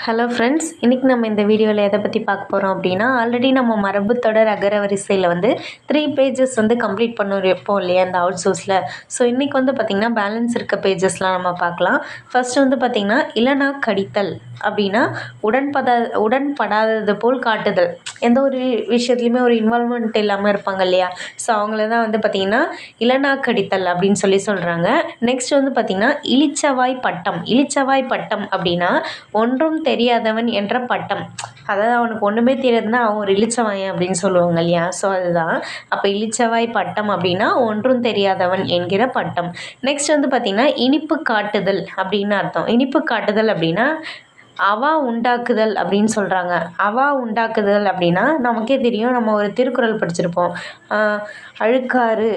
Hello friends இன்றைக்கி நம்ம இந்த வீடியோவில் எதை பற்றி பார்க்க போகிறோம் அப்படின்னா ஆல்ரெடி நம்ம மரபு தொடர் அகர வரிசையில் வந்து த்ரீ பேஜஸ் வந்து கம்ப்ளீட் பண்ணிருப்போம் இல்லையா இந்த அவுட் சோர்ஸில் ஸோ இன்றைக்கி வந்து பார்த்திங்கன்னா பேலன்ஸ் இருக்க பேஜஸ்லாம் நம்ம பார்க்கலாம். ஃபஸ்ட்டு வந்து பார்த்திங்கன்னா இளனா கடித்தல் அப்படின்னா உடன்பதா உடன்படாதது போல் காட்டுதல். எந்த ஒரு விஷயத்துலையுமே ஒரு இன்வால்மெண்ட் இல்லாமல் இருப்பாங்க இல்லையா? ஸோ அவங்கள தான் வந்து பார்த்திங்கன்னா இளனா கடித்தல் அப்படின்னு சொல்லி சொல்கிறாங்க நெக்ஸ்ட் வந்து பார்த்திங்கன்னா இளிச்சவாய் பட்டம். இளிச்சவாய் பட்டம் அப்படின்னா ஒன்றும் தெரியாதவன் என்ற பட்டம். அதாவது அவனுக்கு ஒன்றுமே தெரியாதுன்னா அவன் ஒரு இளிச்சவாயன் அப்படின்னு சொல்லுவாங்க இல்லையா? ஸோ அதுதான். அப்போ இழிச்சவாய் பட்டம் அப்படின்னா ஒன்றும் தெரியாதவன் என்கிற பட்டம். நெக்ஸ்ட் வந்து பார்த்திங்கன்னா இனிப்பு காட்டுதல் அப்படின்னு அர்த்தம். இனிப்பு காட்டுதல் அப்படின்னா அவா உண்டாக்குதல் அப்படின்னு சொல்கிறாங்க அவா உண்டாக்குதல் அப்படின்னா நமக்கே தெரியும். நம்ம ஒரு திருக்குறள் படிச்சிருப்போம். அழுக்காறு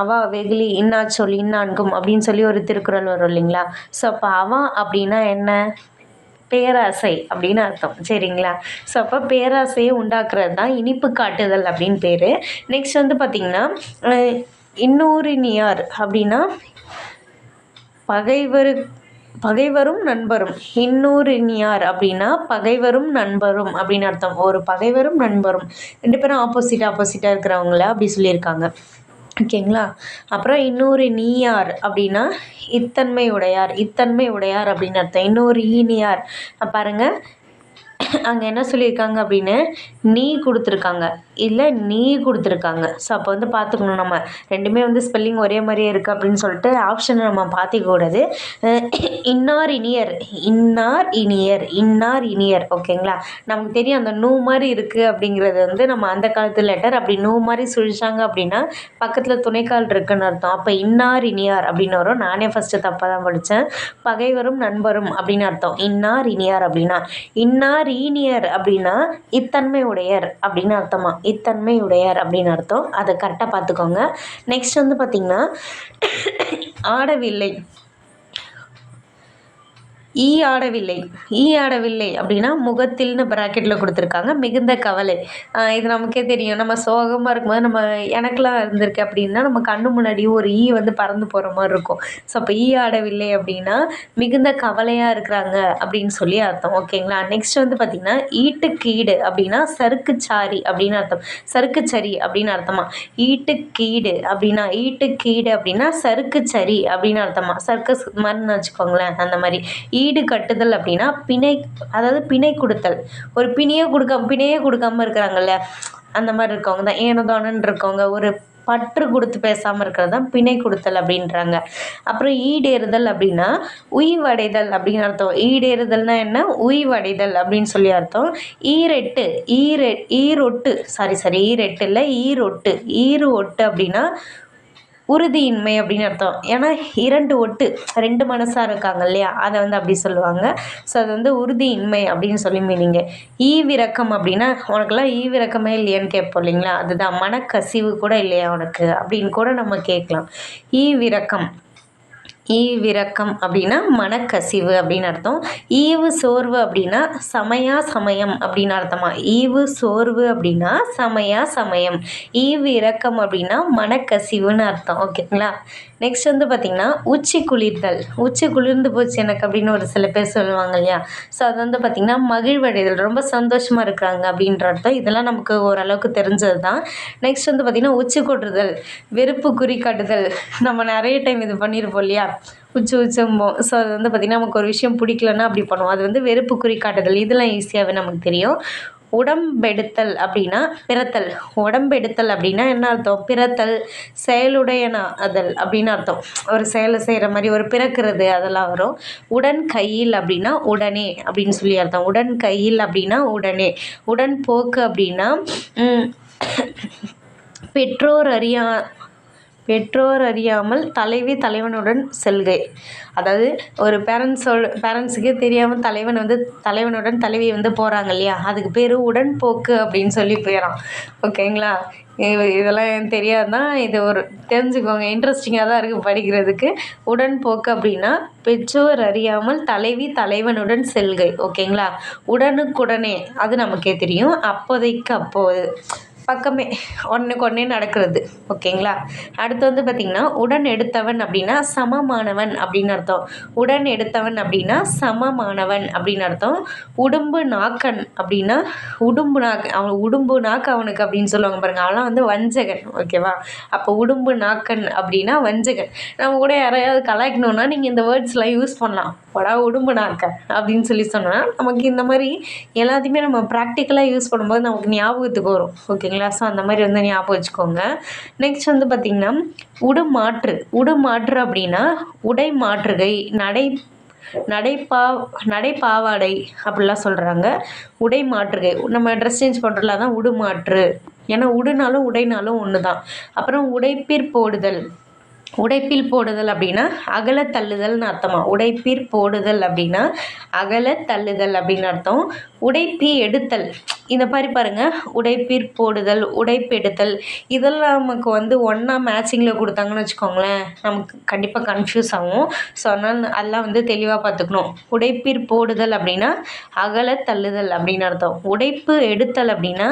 அவா வெகுளி இன்னா சொல் இன்னான்கும் அப்படின்னு சொல்லி ஒரு திருக்குறள் வரும் இல்லைங்களா? ஸோ அப்போ அவா அப்படின்னா என்ன? பேராசை அப்படின்னு அர்த்தம். சரிங்களா? ஸோ அப்போ பேராசையை உண்டாக்குறது தான் இனிப்பு காட்டுதல் அப்படின்னு பேர். நெக்ஸ்ட் வந்து பார்த்திங்கன்னா அஹ் அப்படின்னா பகைவரு பகைவரும் நண்பரும். இன்னூறினியார் அப்படின்னா பகைவரும் நண்பரும் அப்படின்னு அர்த்தம். ஒரு பகைவரும் நண்பரும். ரெண்டு பேரும் ஆப்போசிட் ஆப்போசிட்டாக இருக்கிறவங்கள அப்படி சொல்லியிருக்காங்க. ஓகேங்களா? அப்புறம் இன்னொரு நீயார் அப்படின்னா இத்தன்மை உடையார் இத்தன்மை உடையார் அப்படின்னு அர்த்தம். இன்னொரு ஈனியார். பாருங்கள் அங்கே என்ன சொல்லியிருக்காங்க அப்படின்னு நீ கொடுத்துருக்காங்க. இல்லை நீ கொடுத்துருக்காங்க. ஸோ அப்போ வந்து பார்த்துக்கணும் நம்ம. ரெண்டுமே வந்து ஸ்பெல்லிங் ஒரே மாதிரியே இருக்குது அப்படின்னு சொல்லிட்டு ஆப்ஷனை நம்ம பார்த்துக்கூடாது இன்னார் இனியர். இன்னார் இனியர். இன்னார் இனியர். ஓகேங்களா நமக்கு தெரியும் அந்த நூ மாதிரி இருக்குது அப்படிங்கிறது வந்து நம்ம அந்த காலத்து லெட்டர் அப்படி நூ மாதிரி சுழிச்சாங்க அப்படின்னா பக்கத்தில் துணைக்கால் இருக்குன்னு அர்த்தம். அப்போ இன்னார் இனியார் அப்படின்னு வரும். நானே ஃபஸ்ட்டு தப்பாக தான் படித்தேன் பகைவரும் நண்பரும் அப்படின்னு அர்த்தம். இன்னார் இனியார் அப்படின்னா. இன்னார் ஈனியர் அப்படின்னா இத்தன்மை உடையர் அப்படின்னு அர்த்தமா. இத்தன்மை அப்படின்னு அர்த்தம். அதை கரெக்டாக பார்த்துக்கோங்க. நெக்ஸ்ட் வந்து பார்த்திங்கன்னா ஆடவில்லை. ஈ ஆடவில்லை ஈ ஆடவில்லை அப்படின்னா முகத்தில்னு ப்ராக்கெட்டில் கொடுத்துருக்காங்க. மிகுந்த கவலை. இது நமக்கே தெரியும். நம்ம சோகமாக இருக்கும்போது நம்ம எனக்கெலாம் இருந்திருக்கு அப்படின்னா நம்ம கண்ணு முன்னாடி ஒரு ஈ வந்து பறந்து போகிற மாதிரி இருக்கும். ஸோ அப்போ ஈ ஆடவில்லை அப்படின்னா மிகுந்த கவலையாக இருக்கிறாங்க அப்படின்னு சொல்லி அர்த்தம். ஓகேங்களா நெக்ஸ்ட் வந்து பார்த்திங்கன்னா ஈட்டுக்கீடு அப்படின்னா சறுக்குச்சாரி அப்படின்னு அர்த்தம். சறுக்குச்சரி அப்படின்னு அர்த்தமா? ஈட்டுக்கீடு அப்படின்னா ஈட்டுக்கீடு அப்படின்னா சறுக்குச்சரி அப்படின்னு அர்த்தமா? சர்க்கஸ் மாதிரின்னு வச்சுக்கோங்களேன் அந்த மாதிரி. ஈடு கட்டுதல் அப்படின்னா பிணை அதாவது பிணை கொடுத்தல். ஒரு பிணியே கொடுக்க பிணையே கொடுக்காம இருக்கிறாங்கல்ல அந்த மாதிரி இருக்கவங்க தான் ஏனோதானன்னு இருக்கவங்க ஒரு பற்று கொடுத்து பேசாமல் இருக்கிறது தான் பிணை கொடுத்தல் அப்படின்றாங்க. அப்புறம் ஈடேறுதல் அப்படின்னா உய்வடைதல் அப்படின்னு அர்த்தம். ஈடேறுதல்னா என்ன? உய்வடைதல் அப்படின்னு சொல்லி அர்த்தம். ஈரெட்டு ஈரெ ஈரொட்டு சாரி சாரி ஈரெட்டு இல்லை ஈரொட்டு. ஈரு ஒட்டு அப்படின்னா உறுதியின்மை அப்படின்னு அர்த்தம். ஏன்னா இரண்டு ஒட்டு ரெண்டு மனசாக இருக்காங்க இல்லையா? அதை வந்து அப்படி சொல்லுவாங்க. ஸோ அது வந்து உறுதியின்மை அப்படின்னு சொல்லி மீனிங்க ஈவிரக்கம் அப்படின்னா உனக்கெல்லாம் ஈவிரக்கமே இல்லையான்னு கேட்போம் இல்லைங்களா? அதுதான் மனக்கசிவு கூட இல்லையா உனக்கு? அப்படின்னு கூட நம்ம கேட்கலாம். ஈவிரக்கம் ஈவிரக்கம் அப்படின்னா மனக்கசிவு அப்படின்னு அர்த்தம். ஈவு சோர்வு அப்படின்னா சமயா சமயம் அப்படின்னு அர்த்தமா. ஈவு சோர்வு அப்படின்னா சமயா சமயம். ஈவு இரக்கம் அப்படின்னா மனக்கசிவுன்னு அர்த்தம். ஓகேங்களா? நெக்ஸ்ட் வந்து பார்த்திங்கன்னா உச்சி குளிர்தல். உச்சி குளிர்ந்து போச்சு எனக்கு அப்படின்னு ஒரு சில பேர் சொல்லுவாங்க இல்லையா? ஸோ அது வந்து பார்த்திங்கன்னா மகிழ்வடைதல். ரொம்ப சந்தோஷமாக இருக்கிறாங்க அப்படின்ற அர்த்தம். இதெல்லாம் நமக்கு ஓரளவுக்கு தெரிஞ்சது தான் நெக்ஸ்ட் வந்து பார்த்திங்கன்னா உச்சி கொட்டுதல். வெறுப்பு குறி காட்டுதல். நம்ம நிறைய டைம் இது பண்ணியிருப்போம் இல்லையா? உச்சி உச்சம்போம் ஸோ அது வந்து பார்த்திங்கன்னா நமக்கு ஒரு விஷயம் பிடிக்கலன்னா அப்படி பண்ணுவோம். அது வந்து வெறுப்பு குறி காட்டுதல். இதெல்லாம் ஈஸியாகவே நமக்கு தெரியும். உடம்பெடுத்தல் அப்படின்னா பிறத்தல். உடம்பெடுத்தல் அப்படின்னா என்ன அர்த்தம்? பிறத்தல் செயலுடையனா அதல் அப்படின்னு அர்த்தம். ஒரு செயலை செய்கிற மாதிரி ஒரு பிறக்கிறது அதெல்லாம் வரும். உடன் கையில் அப்படின்னா உடனே அப்படின்னு சொல்லி அர்த்தம். உடன் கையில் அப்படின்னா உடனே. உடன் போக்கு அப்படின்னா பெற்றோர் அறியா பெற்றோர் அறியாமல் தலைவி தலைவனுடன் செல்கை. அதாவது ஒரு பேரண்ட்ஸோட பேரண்ட்ஸுக்கே தெரியாமல் தலைவன் வந்து தலைவனுடன் தலைவி வந்து போகிறாங்க இல்லையா? அதுக்கு பேர் உடன்போக்கு அப்படின்னு சொல்லி போயிடறான் ஓகேங்களா இதெல்லாம் எனக்கு இது ஒரு தெரிஞ்சுக்கோங்க. இன்ட்ரெஸ்டிங்காக தான் இருக்குது படிக்கிறதுக்கு. உடன்போக்கு அப்படின்னா பெற்றோர் அறியாமல் தலைவி தலைவனுடன் செல்கை. ஓகேங்களா உடனுக்குடனே. அது நமக்கே தெரியும். அப்போதைக்கு அப்போது. பக்கமே ஒன்றுக்கு ஒன்றே நடக்கிறது ஓகேங்களா? அடுத்து வந்து பார்த்திங்கன்னா உடன் எடுத்தவன் அப்படின்னா சமமானவன் அப்படின்னு அர்த்தம். உடன் எடுத்தவன் அப்படின்னா சமமானவன் அப்படின்னு அர்த்தம். உடும்பு நாக்கன் அப்படின்னா உடும்பு நாக்கு அவன் உடும்பு நாக்கு அவனுக்கு அப்படின்னு சொல்லுவாங்க பாருங்கள் அவெல்லாம் வந்து வஞ்சகன் ஓகேவா? அப்போ உடும்பு நாக்கன் அப்படின்னா வஞ்சகன். நம்ம கூட யாரையாவது கலாய்க்கணுன்னா நீங்கள் இந்த வேர்ட்ஸ்லாம் யூஸ் பண்ணலாம். படா உடும்புனாக்க அப்படின்னு சொல்லி சொன்னால் நமக்கு இந்த மாதிரி எல்லாத்தையுமே நம்ம ப்ராக்டிக்கலாக யூஸ் பண்ணும்போது நமக்கு ஞாபகத்துக்கு வரும். ஓகேங்களா ஸோ அந்த மாதிரி வந்து ஞாபகம் வச்சுக்கோங்க. நெக்ஸ்ட் வந்து பார்த்திங்கன்னா உடுமாற்று. உடுமாற்று அப்படின்னா உடை மாற்றுகை நடை நடைப்பா நடைப்பாவாடை அப்படிலாம் சொல்கிறாங்க உடை மாற்றுகை. நம்ம ட்ரெஸ் சேஞ்ச் பண்ணுறதுல தான் உடுமாற்று. ஏன்னா உடுனாலும் உடைனாலும் ஒன்று தான் அப்புறம் உடைப்பிற்போடுதல் உடைப்பில் போடுதல் அப்படின்னா அகல தள்ளுதல்னு அர்த்தமா? உடைப்பிற் போடுதல் அப்படின்னா அகல தள்ளுதல் அப்படின்னு அர்த்தம். உடைப்பி எடுத்தல். இந்த மாதிரி பாருங்கள் உடைப்பிற் போடுதல் உடைப்பெடுத்தல் இதெல்லாம் நமக்கு வந்து ஒன்றா மேட்சிங்கில் கொடுத்தாங்கன்னு வச்சுக்கோங்களேன். நமக்கு கண்டிப்பாக கன்ஃபியூஸ் ஆகும். ஸோ அதனால் அதெல்லாம் வந்து தெளிவாக பார்த்துக்கணும். உடைப்பிற் போடுதல் அப்படின்னா அகல தள்ளுதல் அப்படின்னு அர்த்தம். உடைப்பு எடுத்தல் அப்படின்னா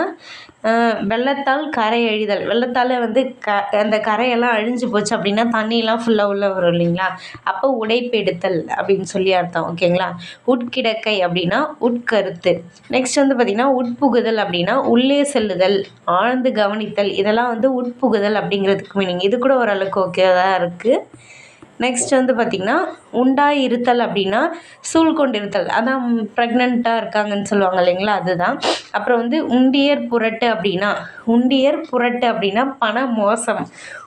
வெள்ளத்தால் கரை அழிதல். வெள்ளத்தால் வந்து க அந்த கரையெல்லாம் அழிஞ்சு போச்சு அப்படின்னா தண்ணியெலாம் ஃபுல்லாக உள்ளே வரும் இல்லைங்களா? அப்போ உடைப்பெடுத்தல் அப்படின்னு சொல்லி அர்த்தம் ஓகேங்களா? உட்கிடக்கை அப்படின்னா உட்கருத்து. நெக்ஸ்ட் வந்து பார்த்திங்கன்னா உட்புகுதல் அப்படின்னா உள்ளே செல்லுதல் ஆழ்ந்து கவனித்தல். இதெல்லாம் வந்து உட்புகுதல் அப்படிங்கிறதுக்கு மீனிங் இது கூட ஓரளவுக்கு ஓகே தான் இருக்குது நெக்ஸ்ட் வந்து பார்த்திங்கன்னா உண்டாய் இருத்தல் அப்படின்னா சூழ் கொண்டிருத்தல். அதான் ப்ரெக்னெண்ட்டாக இருக்காங்கன்னு சொல்லுவாங்க இல்லைங்களா அதுதான். அப்புறம் வந்து உண்டியர் புரட்டு அப்படின்னா உண்டியர் புரட்டு அப்படின்னா பண மோசம்.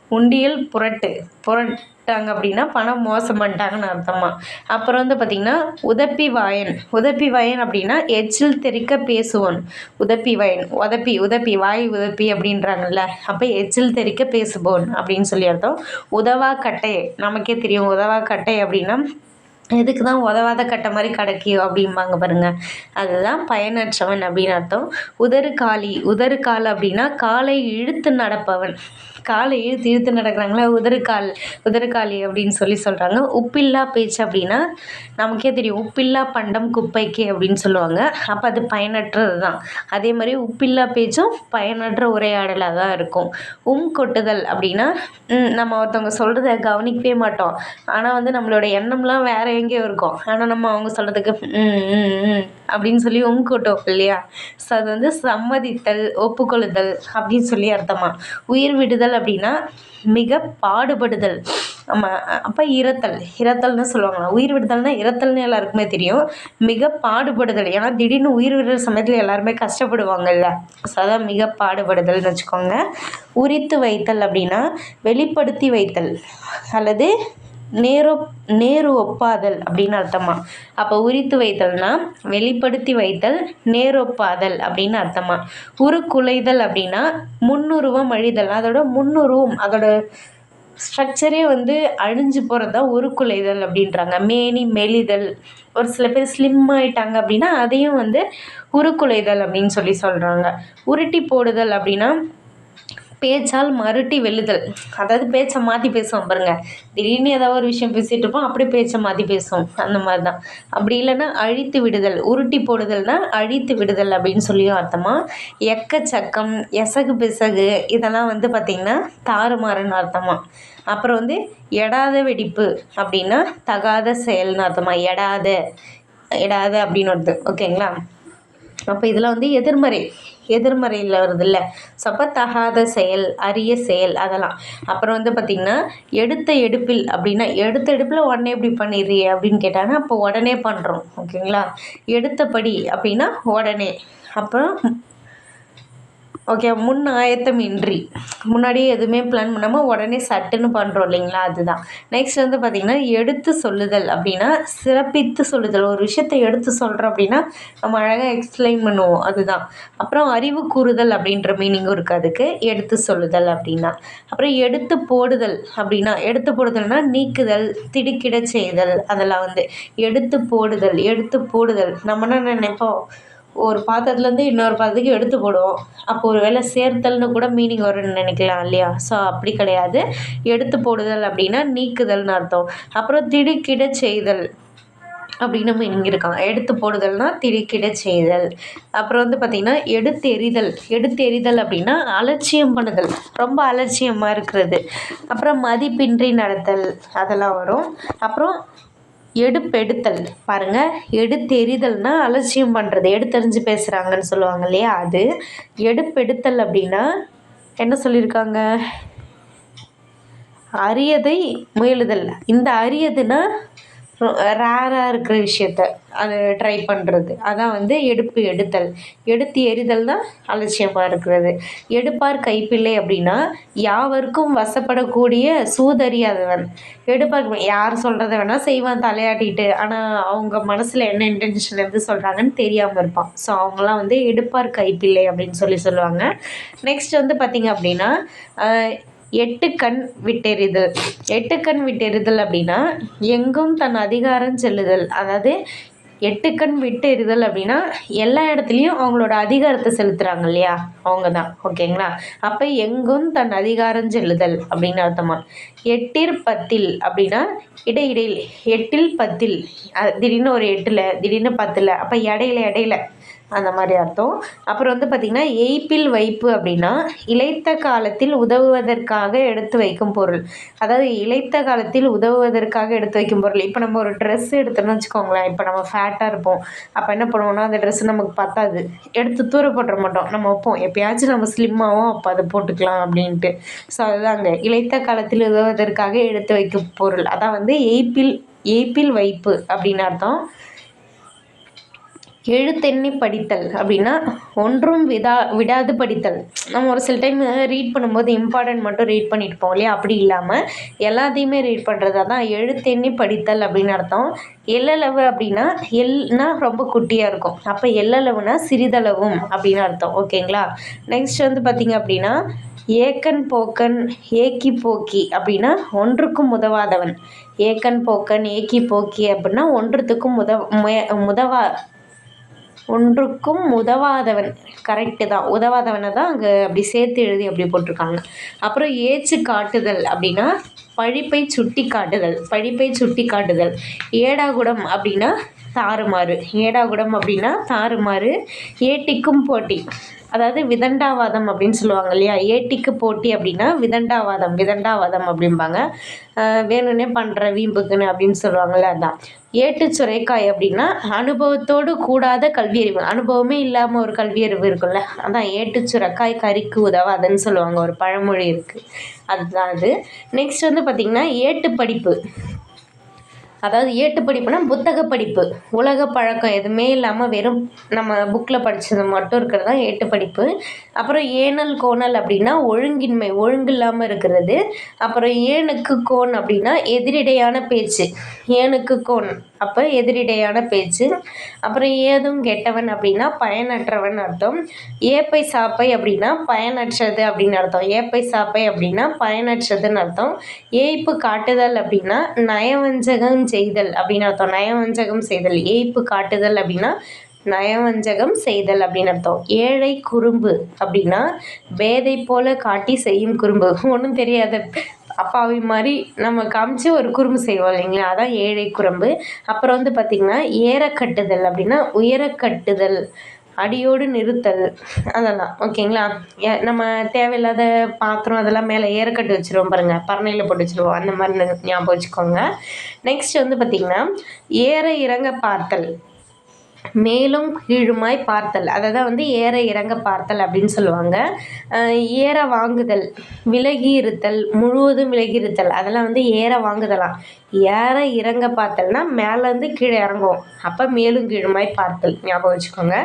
உண்டியல் புரட்டு. புரட் புரட்டாங்க அப்படின்னா பணம் மோசம் பண்ணிட்டாங்கன்னு அர்த்தமா. அப்புறம் வந்து பார்த்திங்கன்னா உதப்பி வாயன். உதப்பி வாயன் அப்படின்னா எச்சில் தெறிக்க பேசுவோன் உதப்பி வாயன். உதப்பி உதப்பி வாய் உதப்பி அப்படின்றாங்கல்ல. அப்போ எச்சில் தெறிக்க பேசுவோன் அப்படின்னு சொல்லி அர்த்தம். உதவா கட்டை. நமக்கே தெரியும் உதவா கட்டை அப்படின்னா எதுக்கு தான் உதவாத கட்டை மாதிரி கிடைக்கியோ அப்படிம்பாங்க பாருங்கள் அதுதான் பயனற்றவன் அப்படின்னு அர்த்தம். உதறு காலி. உதறு கால் அப்படின்னா காலை இழுத்து நடப்பவன். காலை இழுத்து இழுத்து நடக்கிறாங்களா உதறுக்கால் உதறுக்காளி அப்படின்னு சொல்லி சொல்கிறாங்க உப்பில்லா பேச்சு அப்படின்னா நமக்கே தெரியும். உப்பில்லா பண்டம் குப்பைக்கு அப்படின்னு சொல்லுவாங்க. அப்போ அது பயனற்றது தான் அதே மாதிரி உப்பில்லா பேச்சும் பயனற்ற உரையாடலாக தான் இருக்கும். உம் கொட்டுதல் அப்படின்னா நம்ம ஒருத்தவங்க சொல்கிறத கவனிக்கவே மாட்டோம். ஆனால் வந்து நம்மளோட எண்ணம்லாம் வேறு எங்கேயோ இருக்கும். ஆனால் நம்ம அவங்க சொல்கிறதுக்கு அப்படின்னு சொல்லி உம் கொட்டோம் இல்லையா? ஸோ அது வந்து சம்மதித்தல் ஒப்புக்கொள்ளுதல் அப்படின்னு சொல்லி அர்த்தமாக உயிர் விடுதல் அப்படின்னா மிக பாடுபடுதல். ஆமாம் அப்போ இறத்தல் இறத்தல்னு சொல்லுவாங்க உயிர் விடுதல்னா இறத்தல்னு எல்லாருக்குமே தெரியும். மிக பாடுபடுதல் ஏன்னா திடீர்னு உயிர் விடுற சமயத்தில் எல்லாருமே கஷ்டப்படுவாங்கல்ல. ஸோ அதான் மிக பாடுபடுதல்னு வச்சுக்கோங்க. உரித்து வைத்தல் அப்படின்னா வெளிப்படுத்தி வைத்தல் அல்லது நேரோ நேரு ஒப்பாதல் அப்படின்னு அர்த்தமா? அப்போ உரித்து வைத்தல்னா வெளிப்படுத்தி வைத்தல் நேரொப்பாதல் அப்படின்னு அர்த்தமா? உருக்குலைதல் அப்படின்னா முன்னுருவம் அழிதல். அதோட முன்னுருவம் அதோட ஸ்ட்ரக்சரே வந்து அழிஞ்சு போகிறது தான் உருக்குலைதல் அப்படின்றாங்க. மேனி மெலிதல். ஒரு சில பேர் ஸ்லிம் ஆயிட்டாங்க அப்படின்னா அதையும் வந்து உருக்குலைதல் அப்படின்னு சொல்லி சொல்கிறாங்க உருட்டி போடுதல் அப்படின்னா பேச்சால் மறுட்டி வெல்லுதல். அதாவது பேச்சை மாற்றி பேசுவோம் பாருங்கள் திடீர்னு ஏதாவது ஒரு விஷயம் பேசிகிட்டு இருப்போம் அப்படியே பேச்சை மாற்றி பேசுவோம். அந்த மாதிரி தான் அப்படி இல்லைன்னா அழித்து விடுதல் உருட்டி போடுதல்னால் அழித்து விடுதல் அப்படின்னு சொல்லியும் அர்த்தமாக எக்கச்சக்கம் எசகு பிசகு இதெல்லாம் வந்து பார்த்திங்கன்னா தாறுமாறுன்னு அர்த்தமாக அப்புறம் வந்து எடாத வெடிப்பு அப்படின்னா தகாத செயல்னு அர்த்தமாக எடாத எடாத அப்படின்னு வருது ஓகேங்களா? அப்போ இதில் வந்து எதிர்மறை எதிர்மறையில் வருது இல்லை சப்பத்தகாத செயல் அரிய செயல் அதெல்லாம். அப்புறம் வந்து பார்த்திங்கன்னா எடுத்த எடுப்பில் அப்படின்னா எடுத்த எடுப்பில் உடனே இப்படி பண்ணிடுறியே அப்படின்னு கேட்டாங்க அப்போ உடனே பண்ணுறோம் ஓகேங்களா? எடுத்தபடி அப்படின்னா உடனே. அப்புறம் ஓகே முன் ஆயத்தம் இன்றி முன்னாடியே எதுவுமே பிளான் பண்ணாமல் உடனே சட்டுன்னு பண்ணுறோம் இல்லைங்களா? அதுதான். நெக்ஸ்ட் வந்து பார்த்திங்கன்னா எடுத்து சொல்லுதல் அப்படின்னா சிறப்பித்து சொல்லுதல். ஒரு விஷயத்தை எடுத்து சொல்கிறோம் அப்படின்னா நம்ம அழகாக எக்ஸ்பிளைன் பண்ணுவோம். அதுதான். அப்புறம் அறிவு கூறுதல் அப்படின்ற மீனிங்கும் இருக்குது அதுக்கு. எடுத்து சொல்லுதல் அப்படின்னா. அப்புறம் எடுத்து போடுதல் அப்படின்னா எடுத்து போடுதல்னால் நீக்குதல் திடுக்கிட செய்தல். அதெல்லாம் வந்து எடுத்து போடுதல் எடுத்து போடுதல். நம்ம என்ன நினைப்போம்? ஒரு பாத்திரத்துலேருந்து இன்னொரு பாத்திரத்துக்கு எடுத்து போடுவோம். அப்போ ஒரு வேளை சேர்த்தல்னு கூட மீனிங் வரும்னு நினைக்கலாம் இல்லையா? ஸோ அப்படி கிடையாது. எடுத்து போடுதல் அப்படின்னா நீக்குதல்னு அர்த்தம். அப்புறம் திடுக்கிட செய்தல் அப்படின்னு மீனிங் இருக்கான் எடுத்து போடுதல்னா திடுக்கிட செய்தல். அப்புறம் வந்து பார்த்திங்கன்னா எடுத்தெறிதல். எடுத்தெறிதல் அப்படின்னா அலட்சியம் பண்ணுதல். ரொம்ப அலட்சியமாக இருக்கிறது. அப்புறம் மதிப்பின்றி நடத்தல். அதெல்லாம் வரும். அப்புறம் எடுப்பெடுத்தல். பாருங்கள் எடுத்தெறிதல்னா அலட்சியம் பண்ணுறது எடுத்தறிஞ்சு பேசுகிறாங்கன்னு சொல்லுவாங்க இல்லையா? அது எடுப்பெடுத்தல் அப்படின்னா என்ன சொல்லியிருக்காங்க? அரியதை முயலுதல். இந்த அரியதுன்னா ரேராக இருக்கிற விஷயத்த அது ட்ரை பண்ணுறது அதான் வந்து எடுப்பு எடுத்தல். எடுத்து எறிதல் தான் அலட்சியமாக இருக்கிறது. எடுப்பார் கைப்பிள்ளை அப்படின்னா யாவருக்கும் வசப்படக்கூடிய சூதறியாதவன் எடுப்பார் யார் சொல்கிறத வேணால் செய்வான் தலையாட்டிட்டு. ஆனால் அவங்க மனசில் என்ன இன்டென்ஷன் இருந்து சொல்கிறாங்கன்னு தெரியாமல் இருப்பான். ஸோ அவங்களாம் வந்து எடுப்பார் கைப்பிள்ளை அப்படின்னு சொல்லி சொல்லுவாங்க. நெக்ஸ்ட் வந்து பார்த்திங்க அப்படின்னா எட்டு கண் விட்டெறிதல். எட்டு கண் விட்டெறிதல் அப்படின்னா எங்கும் தன் அதிகாரம் செல்லுதல். அதாவது எட்டு கண் விட்டு எறிதல் அப்படின்னா எல்லா இடத்துலையும் அவங்களோட அதிகாரத்தை செலுத்துகிறாங்க இல்லையா? அவங்க தான் ஓகேங்களா? அப்போ எங்கும் தன் அதிகாரம் செல்லுதல் அப்படின்னு அர்த்தமா? எட்டிற் பத்தில் அப்படின்னா இடையிடையில் எட்டில் பத்தில். திடீர்னு ஒரு எட்டில் திடீர்னு பத்தில். அப்போ இடையில இடையில. அந்த மாதிரி அர்த்தம். அப்புறம் வந்து பார்த்திங்கன்னா எய்ப்பில் வைப்பு அப்படின்னா இளைத்த காலத்தில் உதவுவதற்காக எடுத்து வைக்கும் பொருள். அதாவது இளைத்த காலத்தில் உதவுவதற்காக எடுத்து வைக்கும் பொருள். இப்போ நம்ம ஒரு ட்ரெஸ் எடுத்தோம்னு வச்சுக்கோங்களேன். இப்போ நம்ம ஃபேட்டாக இருப்போம். அப்போ என்ன பண்ணுவோம்னா அந்த ட்ரெஸ் நமக்கு பத்தாது. எடுத்து தூர போட்டுற மாட்டோம். நம்ம வைப்போம். எப்பயாச்சும் நம்ம ஸ்லிம்மாகவும் அப்போ அதை போட்டுக்கலாம் அப்படின்ட்டு. ஸோ அதுதாங்க. இளைத்த காலத்தில் உதவுவதற்காக எடுத்து வைக்கும் பொருள். அதான் வந்து எய்ப்பில் எய்ப்பில் வைப்பு அப்படின்னு அர்த்தம். எழுத்தெண்ணி படித்தல் அப்படின்னா ஒன்றும் விதா விடாது படித்தல். நம்ம ஒரு சில டைம் ரீட் பண்ணும்போது இம்பார்ட்டன்ட் மட்டும் ரீட் பண்ணிட்டு போவோம் இல்லையா? அப்படி இல்லாமல் எல்லாத்தையுமே ரீட் பண்ணுறதா தான் எழுத்தெண்ணி படித்தல் அப்படின்னு அர்த்தம். எல்லளவு அப்படின்னா எல்னா ரொம்ப குட்டியாக இருக்கும். அப்போ எல்லளவுனா சிறிதளவும் அப்படின்னு அர்த்தம். ஓகேங்களா நெக்ஸ்ட் வந்து பார்த்திங்க அப்படின்னா ஏக்கன் போக்கன் ஏக்கி போக்கி அப்படின்னா ஒன்றுக்கும் உதவாதவன். ஏக்கன் போக்கன் ஏக்கி போக்கி அப்படின்னா ஒன்றுத்துக்கும் உதவ முதவா ஒன்றுக்கும் உதவாதவன். கரெக்டு தான். உதவாதவனை தான் அங்கே அப்படி சேர்த்து எழுதி அப்படி போட்டிருக்காங்க. அப்புறம் ஏச்சு காட்டுதல் அப்படின்னா பழிப்பை சுட்டி காட்டுதல். பழிப்பை சுட்டி காட்டுதல். ஏடாகுடம் அப்படின்னா தாறுமாறு. ஏடாகுடம் அப்படின்னா தாறுமாறு ஏட்டிக்கும் போட்டி. அதாவது விதண்டாவாதம் அப்படின்னு சொல்லுவாங்க இல்லையா? ஏட்டிக்கு போட்டி அப்படின்னா விதண்டாவாதம் விதண்டாவாதம் அப்படிம்பாங்க. வேணும்னே பண்ணுற வீம்புக்குன்னு அப்படின்னு சொல்லுவாங்கள்ல அதான். ஏட்டு சுரைக்காய் அப்படின்னா அனுபவத்தோடு கூடாத கல்வியறிவு. அனுபவமே இல்லாமல் ஒரு கல்வியறிவு இருக்குல்ல அதான் ஏட்டு சுரைக்காய் கறிக்கு உதவாதுன்னு சொல்லுவாங்க. ஒரு பழமொழி இருக்குது அதுதான் அது. நெக்ஸ்ட் வந்து பார்த்திங்கன்னா ஏட்டு படிப்பு. அதாவது ஏட்டு படிப்புனா புத்தக படிப்பு. உலக பழக்கம் எதுவுமே இல்லாமல் வெறும் நம்ம புக்கில் படித்தது மட்டும் இருக்கிறது தான் ஏட்டு படிப்பு. அப்புறம் ஏனல் கோணல் அப்படின்னா ஒழுங்கின்மை ஒழுங்கு இல்லாமல் இருக்கிறது. அப்புறம் ஏனுக்கு கோன் அப்படின்னா எதிரிடையான பேச்சு. ஏனுக்கு கோன்? அப்போ எதிரிடையான பேச்சு. அப்புறம் ஏதும் கெட்டவன் அப்படின்னா பயனற்றவன் அர்த்தம். ஏப்பை சாப்பை அப்படின்னா பயனற்றது அப்படின்னு அர்த்தம். ஏப்பை சாப்பை அப்படின்னா பயனற்றதுன்னு அர்த்தம். ஏய்ப்பு காட்டுதல் அப்படின்னா நயவஞ்சகம் செய்தல் அப்படின்னு அர்த்தம். நயவஞ்சகம் செய்தல். ஏய்ப்பு காட்டுதல் அப்படின்னா நயவஞ்சகம் செய்தல் அப்படின்னு அர்த்தம். ஏழை குறும்பு அப்படின்னா வேதை போல காட்டி செய்யும் குறும்பு. ஒன்றும் தெரியாத. அப்பாவி மாதிரி நம்ம காமிச்சு ஒரு குறும்பு செய்வோம் இல்லைங்களா? அதான் ஏழை குறும்பு. அப்புறம் வந்து பார்த்திங்கன்னா ஏறக்கட்டுதல் அப்படின்னா உயரக்கட்டுதல் அடியோடு நிறுத்தல் அதெல்லாம். ஓகேங்களா? நம்ம தேவையில்லாத பாத்திரம் அதெல்லாம் மேலே ஏறக்கட்டு வச்சுருவோம் பாருங்கள் பரணையில் போட்டு வச்சுருவோம். அந்த மாதிரி ஞாபகம் வச்சுக்கோங்க. நெக்ஸ்ட் வந்து பார்த்திங்கன்னா ஏற இறங்க பார்த்தல். மேலும் கீழுமாய் பார்த்தல். அதை தான் வந்து ஏற இறங்க பார்த்தல் அப்படின்னு சொல்லுவாங்க. ஏற வாங்குதல் விலகி இருத்தல் முழுவதும் விலகி இருத்தல் அதெல்லாம் வந்து ஏற வாங்குதலாம். ஏற இறங்க பார்த்தல்னா மேலேருந்து கீழே இறங்குவோம் அப்போ மேலும் கீழுமாய் பார்த்தல். ஞாபகம் வச்சுக்கோங்க.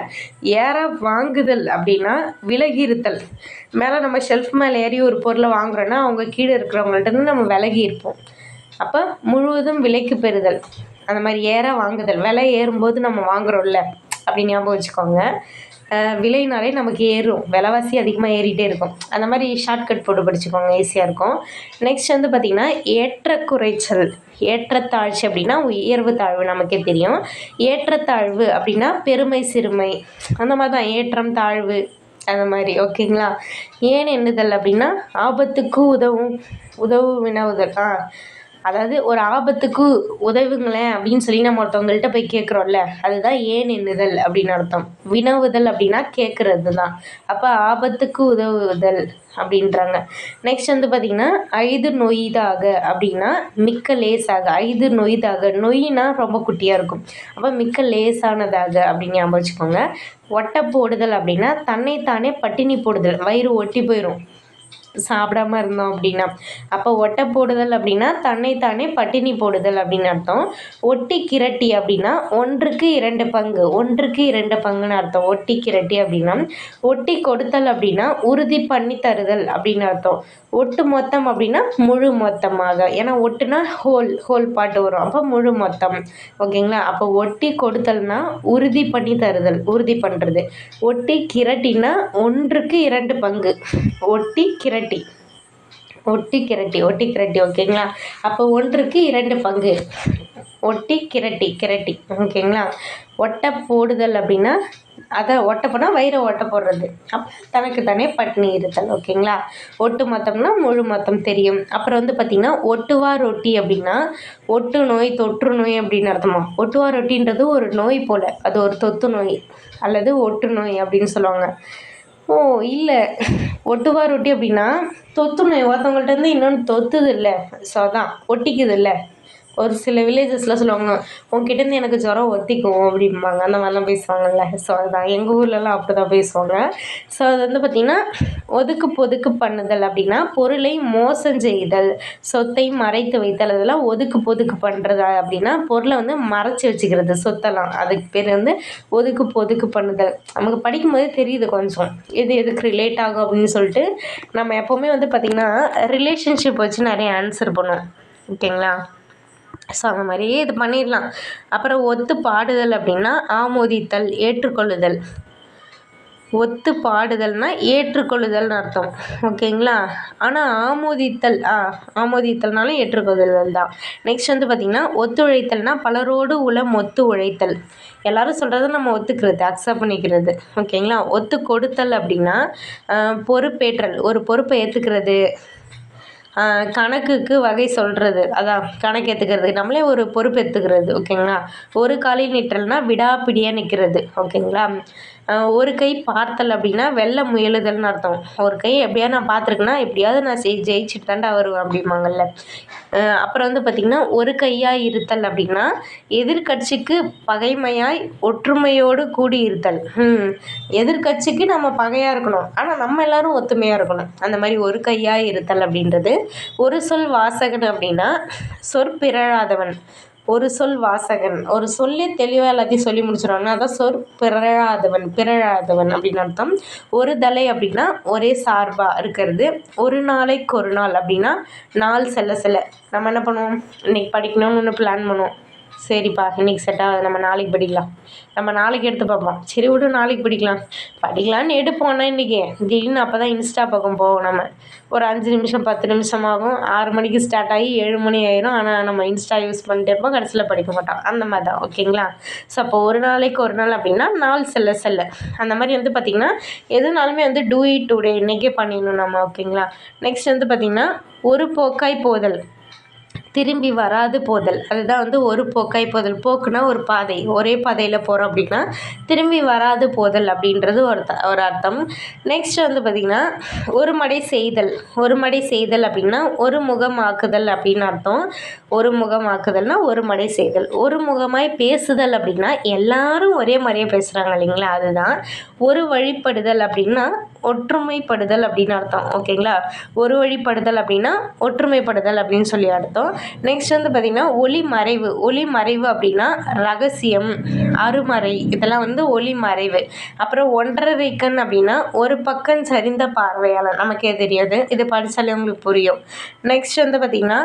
ஏற வாங்குதல் அப்படின்னா விலகி இருத்தல் மேலே நம்ம ஷெல்ஃப் மேலே ஏறி ஒரு பொருளை வாங்குறோன்னா அவங்க கீழே இருக்கிறவங்கள்ட்ட நம்ம விலகி இருப்போம் அப்போ முழுவதும் விலைக்கு பெறுதல். அந்த மாதிரி ஏற வாங்குதல். விலை ஏறும்போது நம்ம வாங்குறோம்ல அப்படின்னு ஞாபகம் வச்சுக்கோங்க. விலைனாலே நமக்கு ஏறும். விலைவாசி அதிகமாக ஏறிட்டே இருக்கும். அந்த மாதிரி ஷார்ட்கட் போட்டு படிச்சுக்கோங்க ஈஸியாக இருக்கும். நெக்ஸ்ட் வந்து பார்த்திங்கன்னா ஏற்ற குறைச்சல் ஏற்றத்தாழ்ச்சி அப்படின்னா உயர்வு தாழ்வு நமக்கே தெரியும். ஏற்றத்தாழ்வு அப்படின்னா பெருமை சிறுமை. அந்த மாதிரி தான் ஏற்றம் தாழ்வு. அந்த மாதிரி. ஓகேங்களா? ஏன் எண்ணுதல் அப்படின்னா ஆபத்துக்கு உதவும். உதவு வினவுதல் ஆ. அதாவது ஒரு ஆபத்துக்கு உதவுங்களேன் அப்படின்னு சொல்லி நம்ம ஒருத்தவங்கள்ட்ட போய் கேட்குறோம்ல அதுதான் ஏன் எண்ணுதல் அப்படின்னு அர்த்தம். வினவுதல் அப்படின்னா கேட்குறது தான் அப்போ ஆபத்துக்கு உதவுதல் அப்படின்றாங்க. நெக்ஸ்ட் வந்து பார்த்திங்கன்னா ஐது நொய்தாக அப்படின்னா மிக்க லேசாக ஐது நொய்தாக நொய்னா ரொம்ப குட்டியாக இருக்கும். அப்போ மிக்க லேசானதாக அப்படின்னு ஞாபகம் வச்சுக்கோங்க. ஒட்டை போடுதல் அப்படின்னா தன்னைத்தானே பட்டினி போடுதல் வயிறு ஒட்டி போயிடும் சாப்பிடாம இருந்தோம் அப்படின்னா. அப்போ ஒட்டை போடுதல் அப்படின்னா தன்னைத்தானே பட்டினி போடுதல் அப்படின்னு அர்த்தம். ஒட்டி கிரட்டி அப்படின்னா ஒன்றுக்கு இரண்டு பங்கு ஒன்றுக்கு இரண்டு பங்குன்னு அர்த்தம். ஒட்டி கிரட்டி அப்படின்னா ஒட்டி கொடுத்தல் அப்படின்னா உறுதி பண்ணி தருதல் அப்படின்னு அர்த்தம். ஒட்டு மொத்தம் அப்படின்னா முழு மொத்தமாக. ஏன்னா ஒட்டுனா ஹோல் ஹோல் பாட்டு வரும். அப்போ முழு மொத்தம். ஓகேங்களா? அப்போ ஒட்டி கொடுத்தல்னா உறுதி பண்ணி தருதல் உறுதி பண்ணுறது ஒட்டி கிரட்டினா ஒன்றுக்கு இரண்டு பங்கு. ஒட்டி கிரட்டி ஒட்டி. கிரட்டி ஒட்டி கிரட்டி ஓகேங்களா? அப்போ ஒன்றுக்கு இரண்டு பங்கு. ஒட்டி கிரட்டி கிரட்டி ஓகேங்களா? ஒட்டை போடுதல் அப்படின்னா அதை ஒட்டை போனால் வயிறை ஒட்டை போடுறது. அப்போ தனக்கு தானே பட்னி இருத்தல் ஓகேங்களா? ஒட்டு மொத்தம்னா முழு மொத்தம் தெரியும். அப்புறம் வந்து பார்த்திங்கன்னா ஒட்டுவா ரொட்டி அப்படின்னா ஒட்டு நோய் தொற்று நோய் அப்படின்னு அர்த்தமா? ஒட்டுவா ரொட்டின்றது ஒரு நோய் போல். அது ஒரு தொத்து நோய் அல்லது ஒட்டு நோய் அப்படின்னு சொல்லுவாங்க. ஓ இல்லை. ஒட்டுவா ரொட்டி அப்படின்னா தொத்து நோய் ஒருத்தவங்கள்ட்ட இருந்து இன்னொன்று தொத்துது இல்லை. ஸோ அதான். ஒட்டிக்குது இல்லை. ஒரு சில வில்லேஜஸில் சொல்லுவாங்க உன்கிட்டேருந்து எனக்கு ஜுரம் ஒத்திக்கும் அப்படிம்பாங்க. அந்த மாதிரிலாம் பேசுவாங்கல்ல. ஸோ அதுதான். எங்கள் ஊர்லலாம் அப்படி தான் பேசுவாங்க. ஸோ அது வந்து பார்த்திங்கன்னா ஒதுக்கு பொதுக்கு பண்ணுதல் அப்படின்னா பொருளை மோசம் செய்தல் சொத்தை மறைத்து வைத்தல் அதெல்லாம் ஒதுக்கு பொதுக்கு பண்ணுறது அப்படின்னா பொருளை வந்து மறைச்சி வச்சுக்கிறது சொத்தெல்லாம். அதுக்கு பேர் வந்து ஒதுக்கு பொதுக்கு பண்ணுதல். நமக்கு படிக்கும்போதே தெரியுது கொஞ்சம். எது எதுக்கு ரிலேட் ஆகும் அப்படின்னு சொல்லிட்டு நம்ம எப்போவுமே வந்து பார்த்திங்கன்னா ரிலேஷன்ஷிப் வச்சு நிறைய ஆன்சர் பண்ணுவோம். ஓகேங்களா? ஸோ அந்த மாதிரியே இது பண்ணிடலாம். அப்புறம் ஒத்து பாடுதல் அப்படின்னா ஆமோதித்தல் ஏற்றுக்கொள்ளுதல். ஒத்து பாடுதல்னால் ஏற்றுக்கொள்ளுதல்னு அர்த்தம். ஓகேங்களா? ஆனால் ஆமோதித்தல் ஆ ஆமோதித்தல்னாலும் ஏற்றுக்கொள்ளுதல் தான். நெக்ஸ்ட் வந்து பார்த்திங்கன்னா ஒத்துழைத்தல்னால் பலரோடு உளம் ஒத்து உழைத்தல். எல்லாரும் சொல்கிறத நம்ம ஒத்துக்கிறது அக்செப்ட் பண்ணிக்கிறது. ஓகேங்களா? ஒத்து கொடுத்தல் அப்படின்னா பொறுப்பேற்றல். ஒரு பொறுப்பை ஏற்றுக்கிறது கணக்குக்கு வகை சொல்கிறது அதான் கணக்கு ஏற்றுக்கிறது நம்மளே ஒரு பொறுப்பு ஏற்றுக்கிறது ஓகேங்களா? ஒரு காலில் நிற்றல்னா விடாப்பிடியாக நிற்கிறது ஓகேங்களா? ஒரு கை பார்த்தல் அப்படின்னா வெல்ல முயலுதல்னு அர்த்தம். ஒரு கை எப்படியா நான் பார்த்துருக்கேன்னா எப்படியாவது நான் செய் ஜெயிச்சுட்டு தாண்டா வருவேன் அப்படிம்பாங்கல்ல. அப்புறம் வந்து பார்த்திங்கன்னா ஒரு கையாக இருத்தல் அப்படின்னா எதிர்கட்சிக்கு பகைமையாய் ஒற்றுமையோடு கூடி இருத்தல். எதிர்கட்சிக்கு நம்ம பகையாக இருக்கணும். ஆனால் நம்ம எல்லோரும் ஒத்துமையாக இருக்கணும். அந்த மாதிரி ஒரு கையாக இருத்தல் அப்படின்றது ஒரு சொல் வாசகன் அப்படின்னா சொற்பிறழாதவன். ஒரு சொல் வாசகன். ஒரு சொல்லே தெளிவாக எல்லாத்தையும் சொல்லி முடிச்சிடுவாங்க அதான் சொற் பிறழாதவன் பிறழாதவன் அப்படின்னு அர்த்தம். ஒரு தலை அப்படின்னா ஒரே சார்பாக இருக்கிறது. ஒரு நாளைக்கு ஒரு நாள் அப்படின்னா நாள் செல்ல செல்ல. நம்ம என்ன பண்ணுவோம்? இன்றைக்கி படிக்கணும்னு ஒன்று பிளான் பண்ணுவோம். சரிப்பா இன்றைக்கி செட் ஆகாது. நம்ம நாளைக்கு படிக்கலாம். நம்ம நாளைக்கு எடுத்து பார்ப்போம். சரி விடு நாளைக்கு படிக்கலாம். படிக்கலான்னு எடுப்போம்னா இன்றைக்கி திடீர்னு அப்போ தான் இன்ஸ்டா பக்கம் போவோம் நம்ம. ஒரு அஞ்சு நிமிஷம் பத்து நிமிஷம் ஆகும் ஆறு மணிக்கு ஸ்டார்ட் ஆகி ஏழு மணி ஆயிரும். ஆனால் நம்ம இன்ஸ்டா யூஸ் பண்ணிட்டே இருப்போம். கடைசியில் படிக்க மாட்டோம். அந்த மாதிரி தான் ஓகேங்களா ஸோ அப்போ ஒரு நாளைக்கு ஒரு நாள் அப்படின்னா நாள் செல்ல செல்ல. அந்த மாதிரி வந்து பார்த்திங்கன்னா எதுனாலுமே வந்து டூ இட் டுடே இன்றைக்கே பண்ணிடணும் நம்ம. ஓகேங்களா நெக்ஸ்ட் வந்து பார்த்திங்கன்னா ஒரு போக்காய் போதல். திரும்பி வராது போதல். அதுதான் வந்து ஒரு போக்காய் போதல். போக்குனா ஒரு பாதை. ஒரே பாதையில் போகிறோம் அப்படின்னா திரும்பி வராது போதல் அப்படின்றது ஒரு த ஒரு அர்த்தம். நெக்ஸ்ட் வந்து பார்த்திங்கன்னா ஒரு மடை செய்தல். ஒரு மடை செய்தல் அப்படின்னா ஒரு முகமாக்குதல் அப்படின்னு அர்த்தம். ஒரு முகமாக்குதல்னா ஒரு மடை செய்தல். ஒரு முகமாய் பேசுதல் அப்படின்னா எல்லாரும் ஒரே மாதிரியே பேசுகிறாங்க இல்லைங்களா? அதுதான். ஒரு வழிப்படுதல் அப்படின்னா ஒற்றுமைப்படுதல் அப்படின்னு அர்த்தம். ஓகேங்களா? ஒரு வழிப்படுதல் அப்படின்னா ஒற்றுமைப்படுதல் அப்படின்னு சொல்லி அர்த்தம். நெக்ஸ்ட் வந்து பார்த்திங்கன்னா ஒளி மறைவு ஒளி மறைவு அப்படின்னா ரகசியம் அருமறை. இதெல்லாம் வந்து ஒளி மறைவு அப்புறம் ஒன்றரை கண் அப்படின்னா ஒரு பக்கம் சரிந்த பார்வையாளர். நமக்கே தெரியாது. இது படித்தாலே உங்களுக்கு புரியும். நெக்ஸ்ட் வந்து பார்த்திங்கன்னா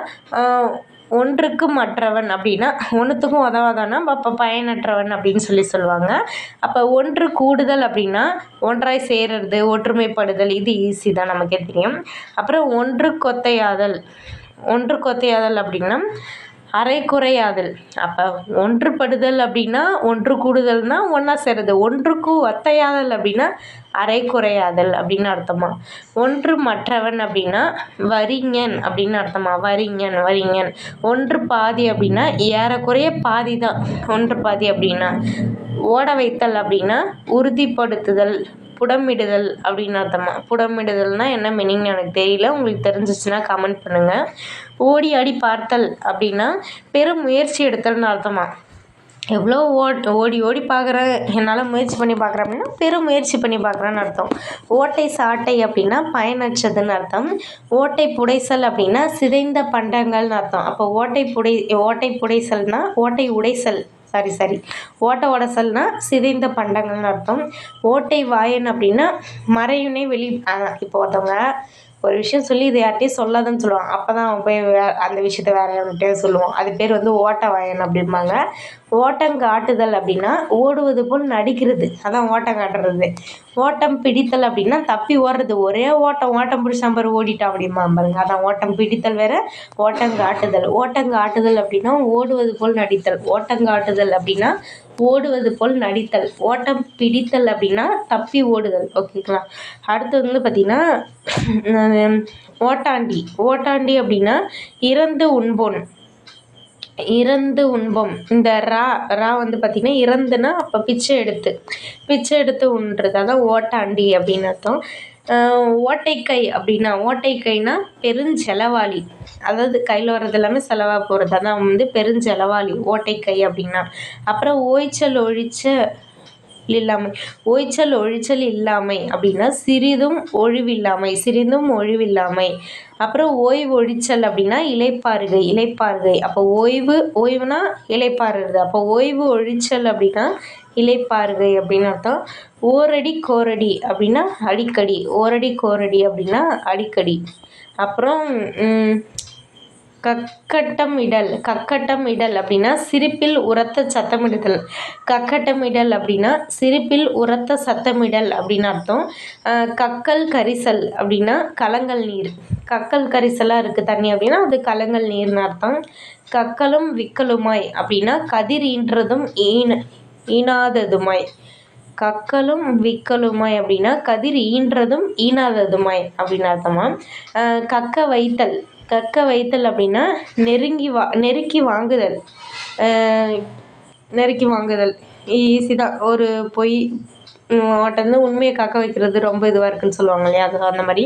ஒன்றுக்கு மற்றவன் அப்படின்னா ஒன்றுத்துக்கும் உதவாதானா அப்போ பயனற்றவன் அப்படின்னு சொல்லி சொல்லுவாங்க. அப்போ ஒன்று கூடுதல் அப்படின்னா ஒன்றாய் சேர்றது ஒற்றுமைப்படுதல் இது ஈஸி தான் நமக்கே தெரியும். அப்புறம் ஒன்று கொத்தையாதல். ஒன்று கொத்தையாதல் அப்படின்னா அரைகுறையாதல் அப்போ ஒன்றுபடுதல் அப்படின்னா ஒன்று கூடுதல்னால் ஒன்றா சேருது. ஒன்றுக்கு ஒத்தையாதல் அப்படின்னா அரைகுறையாதல் அப்படின்னு அர்த்தமா? ஒன்று மற்றவன் அப்படின்னா வரிங்கன் அப்படின்னு அர்த்தமா? வரிங்கன் வரிங்கன் ஒன்று பாதி அப்படின்னா ஏறக்குறைய பாதி தான் ஒன்று பாதி அப்படின்னா ஓட வைத்தல் அப்படின்னா உறுதிப்படுத்துதல். புடமிடுதல் அப்படின்னு அர்த்தமா? புடமிடுதல்னால் என்ன மீனிங்னு எனக்கு தெரியல. உங்களுக்கு தெரிஞ்சிச்சுன்னா கமெண்ட் பண்ணுங்கள் ஓடி ஆடி பார்த்தல் அப்படின்னா பெரும் முயற்சி எடுத்தல்னு அர்த்தமா? எவ்வளோ ஓட் ஓடி ஓடி பார்க்குறேன் என்னால் முயற்சி பண்ணி பார்க்குறேன் அப்படின்னா பெரும் முயற்சி பண்ணி பார்க்குறேன்னு அர்த்தம். ஓட்டை சாட்டை அப்படின்னா பயனற்றதுன்னு அர்த்தம். ஓட்டை புடைசல் அப்படின்னா சிதைந்த பண்டங்கள்னு அர்த்தம். அப்போ ஓட்டை புடை ஓட்டை புடைசல்னால் ஓட்டை உடைசல். Sorry sorry. ஓட்டை உடசல்னா சிதைந்த பண்டங்கள்னு அர்த்தம். ஓட்டை வாயன் அப்படின்னா மறையுனே வெளி இப்போ ஒருத்தவங்க ஒரு விஷயம் சொல்லி இது யார்கிட்டையும் சொல்லாதன்னு சொல்லுவான் அப்போ தான் அவன் போய் வே அந்த விஷயத்த வேற யார்கிட்டையும் சொல்லுவான். அது பேர் வந்து ஓட்ட வாயன் அப்படிம்பாங்க. ஓட்டங்காட்டுதல் அப்படின்னா ஓடுவது போல் நடிக்கிறது. அதான் ஓட்டம் காட்டுறது ஓட்டம் பிடித்தல் அப்படின்னா தப்பி ஓடுறது. ஒரே ஓட்டம் ஓட்டம் பிடிச்சான் பாரு ஓடிட்டான் அப்படிமா பாருங்க. அதான் ஓட்டம் பிடித்தல் வேற ஓட்டங்காட்டுதல். ஓட்டங்காட்டுதல் அப்படின்னா ஓடுவது போல் நடித்தல். ஓட்டங்காட்டுதல் அப்படின்னா ஓடுவது போல் நடித்தல். ஓட்டம் பிடித்தல் அப்படின்னா தப்பி ஓடுதல். ஓகேங்களா? அடுத்து வந்து பார்த்திங்கன்னா ஓட்டாண்டி. ஓட்டாண்டி அப்படின்னா இறந்து உண்போன். இறந்து உண்போம். இந்த ரா ரா வந்து பார்த்திங்கன்னா இறந்துனா அப்போ பிச்சை எடுத்து பிச்சை எடுத்து உண்றது. அதான் ஓட்டாண்டி அப்படின்னு அர்த்தம். ஓட்டைக்கை அப்படின்னா ஓட்டைக்கைனா பெருஞ்செலவாளி. அதாவது கையில் வர்றது எல்லாமே செலவாக போகிறது அதான் வந்து பெருஞ்செலவாளி ஓட்டைக்கை அப்படின்னா. அப்புறம் ஓய்ச்சல் ஒழிச்ச இல்லாமை. ஓய்ச்சல் ஒழிச்சல் இல்லாமை அப்படின்னா சிறிதும் ஒழிவில்லாமை சிறிதும் ஒழிவில்லாமை. அப்புறம் ஓய்வு ஒழிச்சல் அப்படின்னா இலைப்பாறுகை இலைப்பாறுகை. அப்போ ஓய்வு ஓய்வுனா இலைப்பாறுறது. அப்போ ஓய்வு ஒழிச்சல் அப்படின்னா இலைப்பாறுகை அப்படின்னு அர்த்தம். ஓரடி கோரடி அப்படின்னா அடிக்கடி. ஓரடி கோரடி அப்படின்னா அடிக்கடி. அப்புறம் கக்கட்டம் இடல் கக்கட்டம் இடல் அப்படின்னா சிரிப்பில் உரத்த சத்தமிடுதல். கக்கட்டமிடல் அப்படின்னா சிரிப்பில் உரத்த சத்தமிடல் அப்படின்னு அர்த்தம். கக்கல் கரிசல் அப்படின்னா கலங்கல் நீர். கக்கல் கரிசலாக இருக்குது தண்ணி அப்படின்னா அது கலங்கல் நீர்னு அர்த்தம். கக்கலும் விக்கலுமாய் அப்படின்னா கதிர் ஈன்றதும் ஈன ஈனாததுமாய். கக்கலும் விக்கலுமாய் அப்படின்னா கதிர் ஈன்றதும் ஈனாததுமாய் அப்படின்னு அர்த்தமா? கக்க வைத்தல். கக்க வைத்தல் அப்படின்னா நெருங்கி வா நெருக்கி வாங்குதல். நெருக்கி வாங்குதல். ஈஸி தான். ஒரு பொய் வந்து உண்மையை காக்க வைக்கிறது ரொம்ப இதுவாக இருக்குன்னு சொல்லுவாங்க இல்லையா? அது அந்த மாதிரி.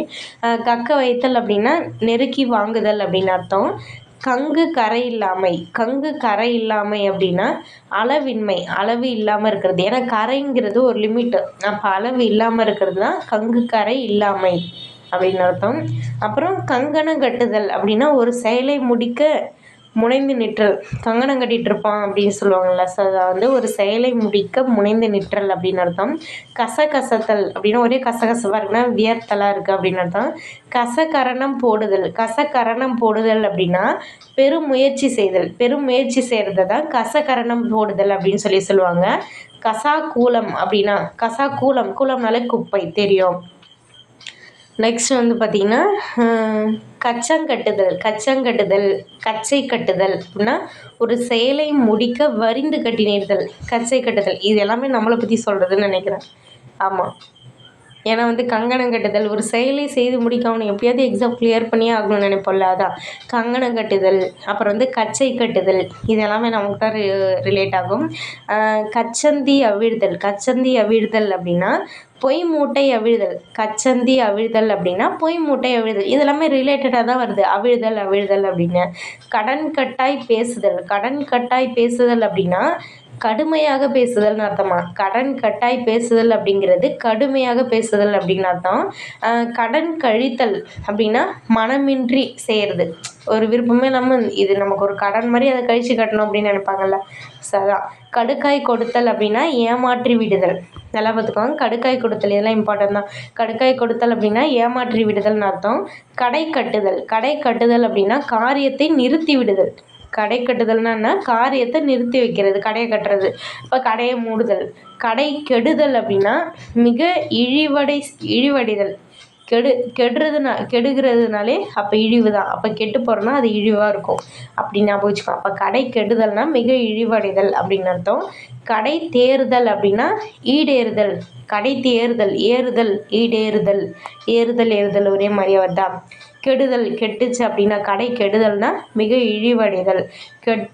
கக்க வைத்தல் அப்படின்னா நெருக்கி வாங்குதல் அப்படின்னு அர்த்தம். கங்கு கரை இல்லாமை. கங்கு கரை இல்லாமை அப்படின்னா அளவின்மை அளவு இல்லாமல் இருக்கிறது. ஏன்னா கரைங்கிறது ஒரு லிமிட்டு. அப்போ அளவு இல்லாமல் இருக்கிறது தான் கங்கு கரை இல்லாமை. அப்படின்னு அர்த்தம். அப்புறம் கங்கணம் கட்டுதல் அப்படின்னா ஒரு செயலை முடிக்க முனைந்து நிற்றல். கங்கணம் கட்டிகிட்டு இருப்பான் அப்படின்னு சொல்லுவாங்கள்ல ஸோ அதை வந்து ஒரு செயலை முடிக்க முனைந்து நிற்றல் அப்படின்னு அர்த்தம். கசகசத்தல் அப்படின்னா ஒரே கசகசப்பாக இருக்குன்னா வியர்த்தலாக இருக்குது அப்படின்னு அர்த்தம். கசகரணம் போடுதல். கசகரணம் போடுதல் அப்படின்னா பெரும் முயற்சி செய்தல். பெரும் முயற்சி செய்கிறது தான் கசகரணம் போடுதல் அப்படின்னு சொல்லி சொல்லுவாங்க. கசா கூலம் அப்படின்னா கசா கூலம் கூலம்னாலே குப்பை தெரியும். நெக்ஸ்ட் வந்து பார்த்திங்கன்னா கச்சங்கட்டுதல் கச்சங்கட்டுதல் கச்சை கட்டுதல் அப்படின்னா ஒரு செயலை முடிக்க வரிந்து கட்டினீர்கள். கச்சை கட்டுதல். இது எல்லாமே நம்மளை பற்றி சொல்கிறதுன்னு நினைக்கிறேன். ஆமாம் ஏன்னா வந்து கங்கணம் கட்டுதல் ஒரு செயலை செய்து முடிக்க அவனை எப்படியாவது எக்ஸாம் கிளியர் பண்ணியே ஆகணும்னு நினைப்போம்ல அதான். கங்கணம் கட்டுதல் அப்புறம் வந்து கச்சை கட்டுதல் இது எல்லாமே நமக்கு தான் ரிலேட் ஆகும் கச்சந்தி அவிழ்தல் கச்சந்தி அவிழ்தல் அப்படின்னா பொய் மூட்டை அவிழ்தல் கச்சந்தி அவிழ்தல் அப்படின்னா பொய் மூட்டை அவிழ்தல் இதெல்லாமே ரிலேட்டடாக தான் வருது. அவிழ்தல் அவிழ்தல் அப்படின்னு. கடன் கட்டாய் பேசுதல் கடன் கட்டாய் பேசுதல் அப்படின்னா கடுமையாக பேசுதல்னு அர்த்தமா? கடன் கட்டாய் பேசுதல் அப்படிங்கிறது கடுமையாக பேசுதல் அப்படின்னு அர்த்தம். கடன் கழித்தல் அப்படின்னா மனமின்றி செய்கிறது ஒரு விருப்பமே நம்ம இது நமக்கு ஒரு கடன் மாதிரி அதை கழித்து கட்டணும் அப்படின்னு நினைப்பாங்கல்ல. ஸோ அதான். கடுக்காய் கொடுத்தல் அப்படின்னா ஏமாற்றி விடுதல். நல்லா பார்த்துக்கோங்க. கடுக்காய் கொடுத்தல் இதெல்லாம் இம்பார்ட்டன்ட் தான். கடுக்காய் கொடுத்தல் அப்படின்னா ஏமாற்றி விடுதல்னு அர்த்தம். கடை கட்டுதல். கடை கட்டுதல் அப்படின்னா காரியத்தை நிறுத்தி விடுதல். கடை கட்டுதல்னா என்ன? காரியத்தை நிறுத்தி வைக்கிறது கடையை கட்டுறது. இப்போ கடையை மூடுதல். கடை கெடுதல் அப்படின்னா மிக இழிவடை இழிவடைதல். கெடு கெடுறதுனா கெடுகிறதுனாலே அப்போ இழிவு தான் அப்போ கெட்டு போகிறோன்னா அது இழிவாக இருக்கும். அப்படி ஞாபகம் வச்சுக்கோ அப்போ கடை கெடுதல்னால் மிக இழிவடைதல் அப்படின்னு அர்த்தம். கடை தேறுதல் அப்படின்னா ஈடேறுதல். கடை தேறுதல் ஏறுதல் ஈடேறுதல். ஏறுதல் ஏறுதல் ஒரே மாதிரியாக வருதா? கெடுதல் கெட்டுச்சு அப்படின்னா கடை கெடுதல்னால் மிக இழிவடைதல். கெட்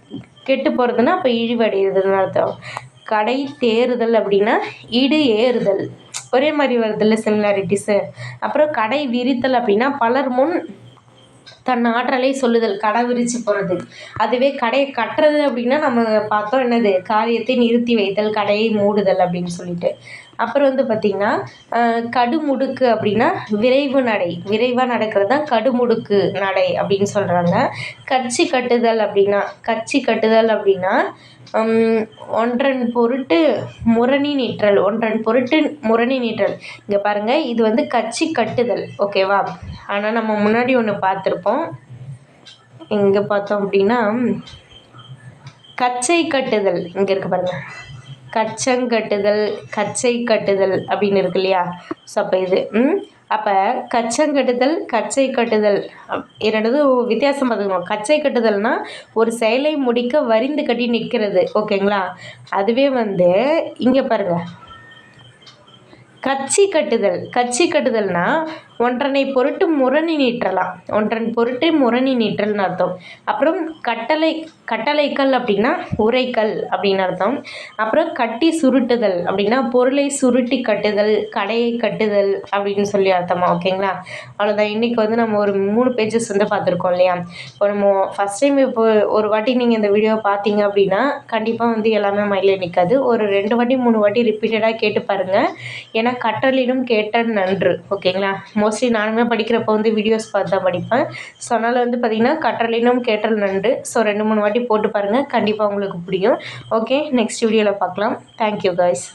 கெட்டு போகிறதுனா அப்போ இழிவடைதல்னு அர்த்தம். கடை தேறுதல் அப்படின்னா இடு ஏறுதல். ஒரே மாதிரி வருதுல்ல சிமிலாரிட்டிஸு அப்புறம் கடை விரித்தல் அப்படின்னா பலர் முன் தன் ஆற்றலை சொல்லுதல் கடை விரித்து போகிறது அதுவே கடையை கட்டுறது அப்படின்னா நம்ம பார்த்தோம் என்னது? காரியத்தை நிறுத்தி வைத்தல் கடையை மூடுதல் அப்படின்னு சொல்லிட்டு. அப்புறம் வந்து பார்த்திங்கன்னா கடுமுடுக்கு அப்படின்னா விரைவு நடை. விரைவாக நடக்கிறது தான் கடுமுடுக்கு நடை அப்படின்னு சொல்கிறாங்க கட்சி கட்டுதல் அப்படின்னா கட்சி கட்டுதல் அப்படின்னா ஒன்றன் பொருட்டு முரணி நீற்றல். ஒன்றன் பொருட்டு முரணி நீற்றல். இங்கே பாருங்கள் இது வந்து கட்சி கட்டுதல் ஓகேவா? ஆனால் நம்ம முன்னாடி ஒன்று பார்த்துருப்போம். எங்கே பார்த்தோம் அப்படின்னா கச்சை கட்டுதல் இங்கே இருக்கு பாருங்கள் கச்சங்கட்டுதல் கச்சை கட்டுதல் அப்படின்னு இருக்கு இல்லையா? ஸோ அப்போ இது அப்போ கச்சங்கட்டுதல் கச்சை கட்டுதல் இரண்டதும் வித்தியாசம் பார்த்துக்கணும் கச்சை கட்டுதல்னால் ஒரு செயலை முடிக்க வரிந்து கட்டி நிற்கிறது ஓகேங்களா? அதுவே வந்து இங்கே பாருங்கள் கட்சி கட்டுதல் கட்சி கட்டுதல்னா ஒன்றனை பொருட்டு முரணி நீற்றலாம். ஒன்றன் பொருட்டு முரணி நீற்றல்னு அர்த்தம். அப்புறம் கட்டளை கட்டளைக்கல் அப்படின்னா உரைக்கல் அப்படின்னு அர்த்தம். அப்புறம் கட்டி சுருட்டுதல் அப்படின்னா பொருளை சுருட்டி கட்டுதல் கடையை கட்டுதல் அப்படின்னு சொல்லி அர்த்தமா? ஓகேங்களா? அவ்வளோதான் இன்றைக்கி வந்து நம்ம ஒரு மூணு பேஜஸ் வந்து பார்த்துருக்கோம் இல்லையா? இப்போ நம்ம ஃபஸ்ட் டைம் இப்போ ஒரு வாட்டி நீங்கள் இந்த வீடியோ பார்த்தீங்க அப்படின்னா கண்டிப்பாக வந்து எல்லாமே மைண்டில் நிற்காது ஒரு ரெண்டு வாட்டி மூணு வாட்டி ரிப்பீட்டடாக கேட்டு பாருங்கள் ஏன்னா கற்றலிலும் கேட்ட நன்று. ஓகேங்களா? மோஸ்ட்லி நானுமே படிக்கிறப்போ வந்து வீடியோஸ் பார்த்து தான் படிப்பேன். ஸோ அதனால் வந்து பார்த்திங்கன்னா கற்றலினும் கேட்டல் நண்டு. ஸோ ரெண்டு மூணு வாட்டி போட்டு பாருங்கள் கண்டிப்பாக உங்களுக்கு பிடிக்கும் ஓகே நெக்ஸ்ட் வீடியோவில் பார்க்கலாம். Thank you guys